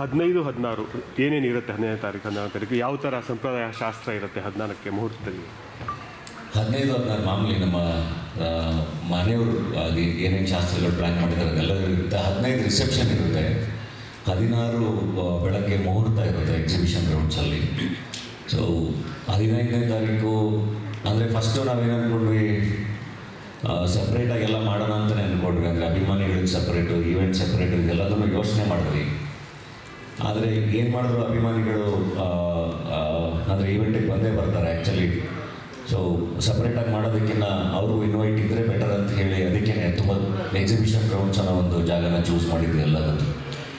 ಹದಿನೈದು, ಹದಿನಾರು, ಏನೇನು ಇರುತ್ತೆ ಹದಿನೈದು ತಾರೀಕು ಹದಿನಾರು ತಾರೀಕು ಯಾವ ಥರ ಸಂಪ್ರದಾಯ ಶಾಸ್ತ್ರ ಇರುತ್ತೆ ಹದಿನಾಲ್ಕಕ್ಕೆ ಮುಹೂರ್ತದಲ್ಲಿ? ಹದಿನೈದು, ಹದಿನಾರು ಮಾಮೂಲಿ ನಮ್ಮ ಮನೆಯವರು ಆಗಿ ಏನೇನು ಶಾಸ್ತ್ರಗಳು ಪ್ಲ್ಯಾನ್ ಮಾಡಿದ್ದಾರೆ ಅದೆಲ್ಲರೂ ಇರುತ್ತೆ. ಹದಿನೈದು ರಿಸೆಪ್ಷನ್ ಇರುತ್ತೆ. ಹದಿನಾರು ಬೆಳಗ್ಗೆ ಮುಹೂರ್ತ ಇರುತ್ತೆ ಎಕ್ಸಿಬಿಷನ್ ಗ್ರೌಂಡ್ಸಲ್ಲಿ ಸೊ ಹದಿನೈದನೇ ತಾರೀಕು ಅಂದರೆ ಫಸ್ಟು ನಾವೇನು ಅಂದ್ಕೊಂಡ್ವಿ ಸಪ್ರೇಟಾಗಿ ಎಲ್ಲ ಮಾಡೋಣ ಅಂತಲೇ ಅಂದ್ಕೊಂಡ್ವಿ ಅಂದರೆ ಅಭಿಮಾನಿಗಳಿಗೆ ಸಪ್ರೇಟು ಈವೆಂಟ್ ಸಪ್ರೇಟು ಇದೆಲ್ಲದನ್ನು ಯೋಚನೆ ಮಾಡಿದ್ವಿ. ಆದರೆ ಏನು ಮಾಡಿದ್ರು ಅಭಿಮಾನಿಗಳು ಅಂದರೆ ಈವೆಂಟಿಗೆ ಬಂದೇ ಬರ್ತಾರೆ ಆ್ಯಕ್ಚುಲಿ ಸೊ ಸಪ್ರೇಟಾಗಿ ಮಾಡೋದಕ್ಕಿಂತ ಅವರು ಇನ್ವೈಟ್ ಇದ್ದರೆ ಬೆಟರ್ ಅಂತ ಹೇಳಿ ಅದಕ್ಕೆ ತುಂಬ ಎಕ್ಸಿಬಿಷನ್ ಗ್ರೌಂಡ್ಸ್ ಅನ್ನೋ ಒಂದು ಜಾಗನ ಚೂಸ್ ಮಾಡಿದ್ವಿ ಎಲ್ಲದನ್ನು.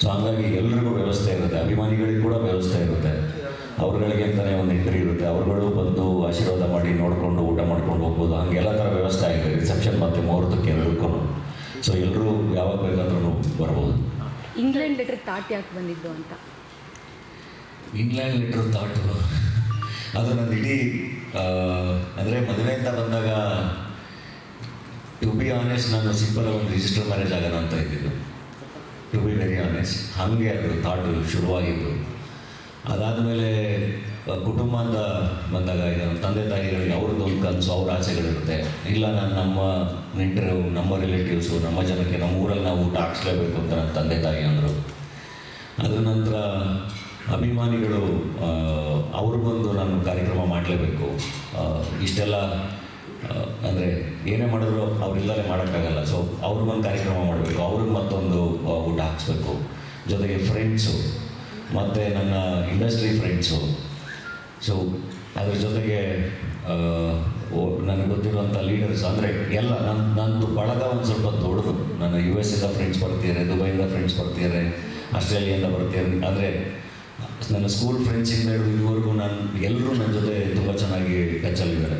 ಸೊ ಹಂಗಾಗಿ ಎಲ್ರಿಗೂ ವ್ಯವಸ್ಥೆ ಇರುತ್ತೆ, ಅಭಿಮಾನಿಗಳಿಗೆ ಕೂಡ ವ್ಯವಸ್ಥೆ ಇರುತ್ತೆ. ಅವ್ರಗಳಿಗೆ ಅಂತಲೇ ಒಂದು ಎಂಟ್ರಿ ಇರುತ್ತೆ, ಅವ್ರುಗಳು ಬಂದು ಆಶೀರ್ವಾದ ಮಾಡಿ ನೋಡಿಕೊಂಡು ಊಟ ಮಾಡ್ಕೊಂಡು ಹೋಗ್ಬೋದು, ಹಂಗೆ ಎಲ್ಲ ಥರ ವ್ಯವಸ್ಥೆ ಆಗಿದೆ ರಿಸೆಪ್ಷನ್ ಮತ್ತು ಮುಹೂರ್ತಕ್ಕೆ ಎರಡಕ್ಕೂ ಸೊ ಎಲ್ಲರೂ ಯಾವಾಗ ಬೇಕಾದ್ರೂ ಬರ್ಬೋದು. ಇಂಗ್ಲೆಂಡ್ ಲೆಟರ್ ತಾಟ್ ಯಾಕೆ ಬಂದಿದ್ದು ಅಂತ? ಇಂಗ್ಲೆಂಡ್ ಲೆಟರ್ ಥಾಟು ಅದು ನನ್ನ ಇಡೀ ಅಂದರೆ ಅಂತ ಬಂದಾಗ ಟು ಬಿ ಆನೆಸ್ಟ್ ನಾನು ಸಿಂಪಲ್ ಒಂದು ರಿಜಿಸ್ಟರ್ ಮ್ಯಾರೇಜ್ ಆಗೋಣ ಅಂತ ಇದ್ದಿದ್ದು. ಟು ಬಿ ವೆರಿ ಆನೆಸ್ಟ್ ಹಾಗೆ ಅದು ಥಾಟು ಶುರುವಾಗಿದ್ದು. ಅದಾದಮೇಲೆ, ಕುಟುಂಬ ಅಂತ ಬಂದಾಗ, ಇದು ತಂದೆ ತಾಯಿಗಳಿಗೆ ಅವ್ರದ್ದು ಕನಸು ಅವ್ರ ಆಸೆಗಳಿರುತ್ತೆ ಇಲ್ಲ, ನಾನು ನಮ್ಮ ನೆಂಟರು, ನಮ್ಮ ರಿಲೇಟಿವ್ಸು ನಮ್ಮ ಜನಕ್ಕೆ ನಮ್ಮ ಊರಲ್ಲಿ ನಾವು ಊಟ ಹಾಕ್ಸ್ಲೇಬೇಕು ಅಂತ ನನ್ನ ತಂದೆ ತಾಯಿ ಅಂದರು. ಅದರ ನಂತರ ಅಭಿಮಾನಿಗಳು ಅವ್ರಿಗೊಂದು ನಾನು ಕಾರ್ಯಕ್ರಮ ಮಾಡಲೇಬೇಕು. ಇಷ್ಟೆಲ್ಲ ಅಂದರೆ ಏನೇ ಮಾಡಿದ್ರು ಅವರಿಲ್ಲದೆ ಮಾಡೋಕ್ಕಾಗಲ್ಲ. ಸೊ ಅವ್ರಿಗೊಂದು ಕಾರ್ಯಕ್ರಮ ಮಾಡಬೇಕು, ಅವ್ರಿಗೆ ಮತ್ತೊಂದು ಊಟ ಹಾಕ್ಸ್ಬೇಕು. ಜೊತೆಗೆ ಫ್ರೆಂಡ್ಸು ಮತ್ತು ನನ್ನ ಇಂಡಸ್ಟ್ರಿ ಫ್ರೆಂಡ್ಸು ಸೊ ಅದ್ರ ಜೊತೆಗೆ ನನಗೆ ಗೊತ್ತಿರುವಂಥ ಲೀಡರ್ಸ್ ಅಂದರೆ ಎಲ್ಲ ನನ್ನ ನಂದು ಬಳಗ ಒಂದು ಸ್ವಲ್ಪ ದೊಡ್ಡದು. ನನ್ನ ಯು ಎಸ್ ಇಂದ ಫ್ರೆಂಡ್ಸ್ ಬರ್ತಿದ್ದಾರೆ ದುಬೈಯಿಂದ ಫ್ರೆಂಡ್ಸ್ ಬರ್ತಿದ್ದಾರೆ ಆಸ್ಟ್ರೇಲಿಯಿಂದ ಬರ್ತಿದ್ದಾರೆ ಅಂದರೆ ನನ್ನ ಸ್ಕೂಲ್ ಫ್ರೆಂಡ್ಸಿಂದ ಹಿಡಿದು ಇದುವರೆಗೂ ನಾನು ಎಲ್ಲರೂ ನನ್ನ ಜೊತೆ ತುಂಬ ಚೆನ್ನಾಗಿ ಟಚಲ್ಲಿದ್ದಾರೆ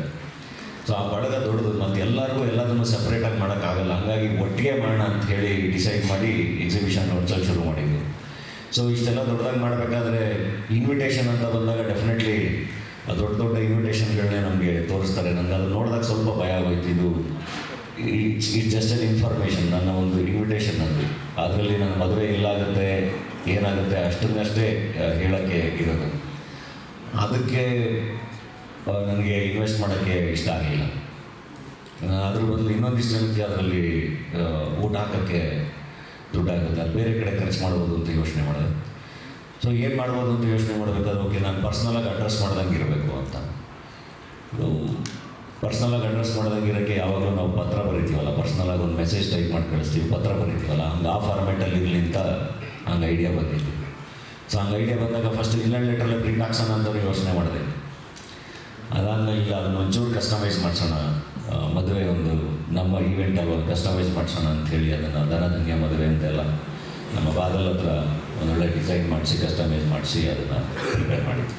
ಸೊ ಆ ಬಳಗ ದೊಡ್ಡದು ಮತ್ತು ಎಲ್ಲರಿಗೂ ಎಲ್ಲದನ್ನು ಸಪ್ರೇಟಾಗಿ ಮಾಡೋಕ್ಕಾಗಲ್ಲ. ಹಾಗಾಗಿ ಒಟ್ಟಿಗೆ ಮಾಡೋಣ ಅಂತ ಹೇಳಿ ಡಿಸೈಡ್ ಮಾಡಿ ಎಕ್ಸಿಬಿಷನ್ ಒಂದ್ಸಲ ಶುರು ಮಾಡಿದ್ವಿ. ಸೊ ಇಷ್ಟೆಲ್ಲ ದೊಡ್ಡದಾಗಿ ಮಾಡಬೇಕಾದ್ರೆ ಇನ್ವಿಟೇಷನ್ ಅಂತ ಬಂದಾಗ ನನಗೆ ಅದು ನೋಡಿದಾಗ ಸ್ವಲ್ಪ ಭಯ ಆಗೋಯ್ತು. ಇದು it's it just an information ನನ್ನ ಒಂದು ಇನ್ವಿಟೇಷನ್ ಅದು ಅದರಲ್ಲಿ ನನ್ನ ಮದುವೆ ಇಲ್ಲಾಗುತ್ತೆ, ಏನಾಗುತ್ತೆ ಅಷ್ಟನ್ನಷ್ಟೇ ಹೇಳೋಕ್ಕೆ ಇರೋದು. ಅದಕ್ಕೆ ನನಗೆ ಇನ್ವೆಸ್ಟ್ ಮಾಡೋಕ್ಕೆ ಇಷ್ಟ ಆಗಲಿಲ್ಲ. ಅದ್ರ ಬದಲು ಇನ್ನೊಂದಿಷ್ಟು ಜನಕ್ಕೆ ಅದರಲ್ಲಿ ಊಟ ಹಾಕೋಕ್ಕೆ ದುಡ್ಡಾಗುತ್ತೆ ಅದು ಬೇರೆ ಕಡೆ ಖರ್ಚು ಮಾಡ್ಬೋದು ಅಂತ ಯೋಚನೆ ಮಾಡಿದೆ. ಸೊ ಏನು ಮಾಡ್ಬೋದು ಅಂತ ಯೋಚನೆ ಮಾಡಬೇಕಾದ್ರೆ ಓಕೆ ನಾನು ಪರ್ಸ್ನಲಾಗಿ ಅಡ್ರೆಸ್ ಮಾಡ್ದಂಗೆ ಇರಬೇಕು ಅಂತ. ಪರ್ಸ್ನಲಾಗಿ ಅಡ್ರೆಸ್ ಮಾಡ್ದಂಗೆ ಇರೋಕ್ಕೆ ಯಾವಾಗಲೂ ನಾವು ಪತ್ರ ಬರಿತೀವಲ್ಲ? ಪರ್ಸ್ನಲಾಗಿ ಒಂದು ಮೆಸೇಜ್ ಟೈಪ್ ಮಾಡಿ ಕಳಿಸ್ತೀವಿ, ಪತ್ರ ಬರಿತೀವಲ್ಲ? ಹಂಗೆ ಆ ಫಾರ್ಮೆಟಲ್ಲಿ ಇರಲಿ ಅಂತ ಹಂಗೆ ಐಡಿಯಾ ಬಂದಿತ್ತು ಸೊ ಹಂಗೆ ಐಡಿಯಾ ಬಂದಾಗ ಫಸ್ಟ್ ಇಂಗ್ಲೆಂಡ್ ಲೆಟ್ರಲ್ಲಿ ಪ್ರಿಂಟ್ ಹಾಕ್ಸೋಣ ಅಂತ ಯೋಚನೆ ಮಾಡಿದೆ. ಅದಾದಮೇಲೆ ಇಲ್ಲ ಅದನ್ನ ಒಂಚೂರು ಕಸ್ಟಮೈಸ್ ಮಾಡಿಸೋಣ. ಮದುವೆ ಒಂದು ನಮ್ಮ ಈವೆಂಟಲ್ಲಿ ಒಂದು ಕಸ್ಟಮೈಸ್ ಮಾಡಿಸೋಣ ಅಂಥೇಳಿ ಅದನ್ನು ಧನಧನ್ಯ ಮದುವೆ ಅಂತೆಲ್ಲ ನಮ್ಮ ಬಾದಲ್ ಹತ್ರ ಒಂದೊಳ್ಳೆ ಡಿಸೈನ್ ಮಾಡಿಸಿ ಕಸ್ಟಮೈಸ್ ಮಾಡಿಸಿ ಅದನ್ನು ಪ್ರಿಪೇರ್ ಮಾಡಿದ್ವಿ